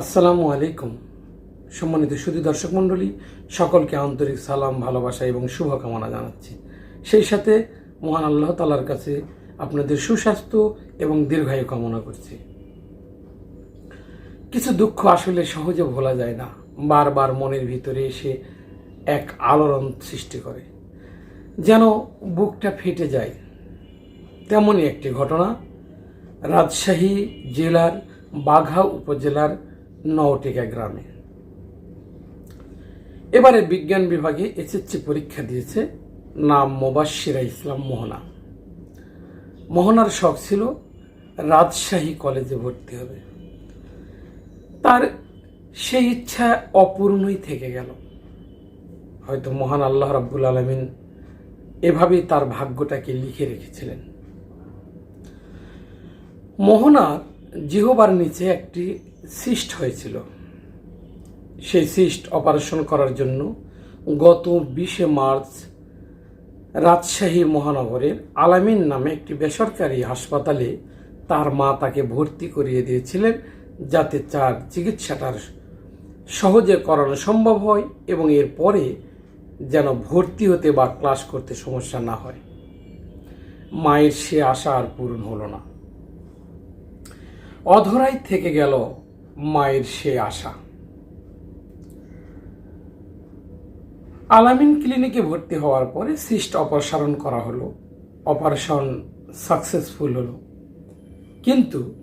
আসসালামু আলাইকুম। সম্মানিত সুধী দর্শক মণ্ডলী, সকলকে আন্তরিক সালাম, ভালোবাসা এবং শুভকামনা জানাচ্ছি। সেই সাথে মহান আল্লাহ তালার কাছে আপনাদের সুস্বাস্থ্য এবং দীর্ঘায়ু কামনা করছি। কিছু দুঃখ আসলে সহজে ভোলা যায় না। বারবার মনের ভিতরে এসে এক আলোড়ন সৃষ্টি করে। যেন বুকটা ফেটে যায়। তেমনই একটি ঘটনা। রাজশাহী জেলার বাঘা উপজেলার নওটেকা গ্রামে। এবারে বিজ্ঞান বিভাগে এসএসসি পরীক্ষা দিয়েছে, নাম মোবাশ্বিরা ইসলাম মোহনা। মোহনার শখ ছিল রাজশাহী কলেজে ভর্তি হবে। তার সেই ইচ্ছা অপূর্ণই থেকে গেল। হয়তো মহান আল্লাহ রাব্বুল আলমিন এভাবেই তার ভাগ্যটাকে লিখে রেখেছিলেন। মোহনার জিহবার নিচে একটি সিস্ট হয়েছিল। সেই সিস্ট অপারেশন করার জন্য গত বিশে মার্চ রাজশাহী মহানগরের আলামিন নামে একটি বেসরকারি হাসপাতালে তার মা তাকে ভর্তি করিয়ে দিয়েছিলেন যাতে তার চিকিৎসাটার সহজে করানো সম্ভব হয় এবং এরপরে যেন ভর্তি হতে বা ক্লাস করতে সমস্যা না হয়। মায়ের সে আশা আর পূরণ হলো না। অধরাই থেকে গেল মায়ের সে আশা। আলামিন ক্লিনিকে ভর্তি হওয়ার পরে সিস্ট অপসারণ করা হলো, অপারেশন সাকসেসফুল হলো। কিন্তু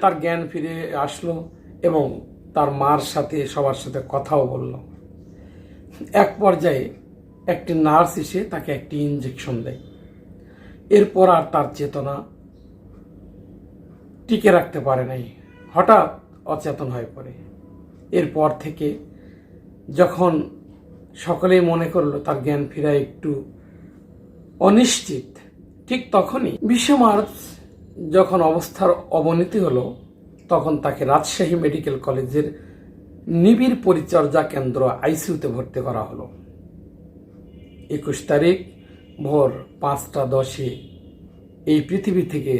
তার জ্ঞান ফিরে আসলো এবং তার মার সাথে, সবার সাথে কথাও বলল। এক পর্যায়ে একটি নার্স এসে তাকে একটি ইঞ্জেকশন দেয়। এরপর আর তার চেতনা টিকে রাখতে পারে নাই। হঠাৎ অচেতন হয়ে পড়ে। এরপর থেকে যখন সকলেই মনে করল তার জ্ঞান ফেরা একটু অনিশ্চিত, ঠিক তখনই বিশে মার্চ যখন অবস্থার অবনতি হলো, তখন তাকে রাজশাহী মেডিকেল কলেজের নিবিড় পরিচর্যা কেন্দ্র আইসিইউতে ভর্তি করা হলো। একুশ তারিখ ভোর পাঁচটা দশে এই পৃথিবী থেকে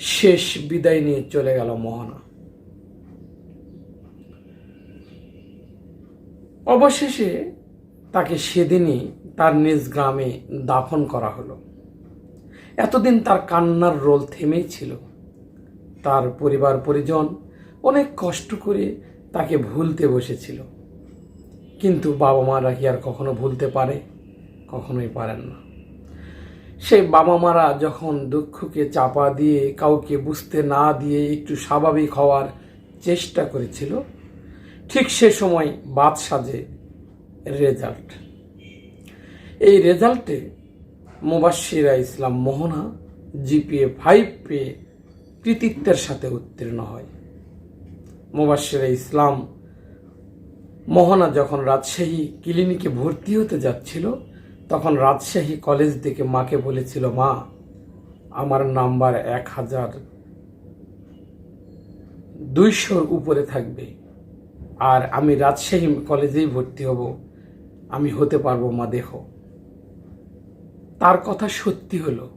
শেষ বিদায় নিয়ে চলে গেল মোহনা। অবশেষে তাকে সেদিনই তার নিজ গ্রামে দাফন করা হলো। এতদিন তার কান্নার রোল থেমেই ছিল। তার পরিবার পরিজন অনেক কষ্ট করে তাকে ভুলতে বসেছিল। কিন্তু বাবা মারা কি আর কখনো ভুলতে পারে? কখনোই পারেন না। সেই বাবা মারা যখন দুঃখকে চাপা দিয়ে কাউকে বুঝতে না দিয়ে একটু স্বাভাবিক হওয়ার চেষ্টা করেছিল, ঠিক সে সময় বাদ সাজে রেজাল্ট। এই রেজাল্টে মুবাশিরা ইসলাম মোহনা জিপিএ ফাইভ পেয়ে কৃতিত্বের সাথে উত্তীর্ণ হয়। মুবাশিরা ইসলাম মোহনা যখন রাজশাহী ক্লিনিকে ভর্তি হতে যাচ্ছিল তখন রাজশাহী কলেজ থেকে মাকে বলেছিল, মা, আমার নাম্বার এক হাজার দুইশোর উপরে থাকবে। আর আমি রাজশাহী কলেজেই ভর্তি হব। আমি হতে পারব মা দেখো তার কথা সত্যি হলো।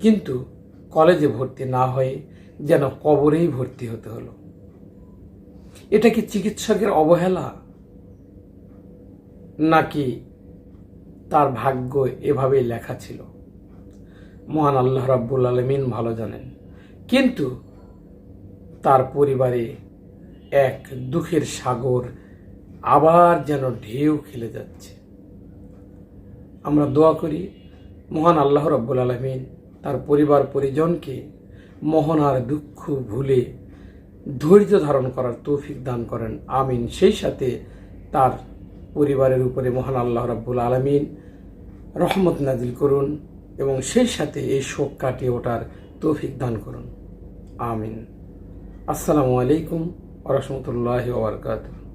কিন্তু কলেজে ভর্তি না হয়ে যেন কবরেই ভর্তি হতে হলো। এটা কি চিকিৎসকের অবহেলা? নাকি তার ভাগ্য এভাবেই লেখা ছিল। মহান আল্লাহ রাব্বুল আলমিন ভালো জানেন। কিন্তু তার পরিবারে এক দুঃখের সাগর আবার যেন ঢেউ খেলে যাচ্ছে। আমরা দোয়া করি, মহান আল্লাহ রব্বুল আলমিন তার পরিবার পরিজনকে মোহনার দুঃখ ভুলে ধৈর্য ধারণ করার তৌফিক দান করেন। আমিন। সেই সাথে তার পরিবারের উপরে মহান আল্লাহ রাব্বুল আলমিন রহমত নাজিল করুন এবং সেই সাথে এই শোক কাটিয়ে ওঠার তৌফিক দান করুন। আমিন। আসসালামু আলাইকুম রহমতুল্লাহ ওবরকাতুহ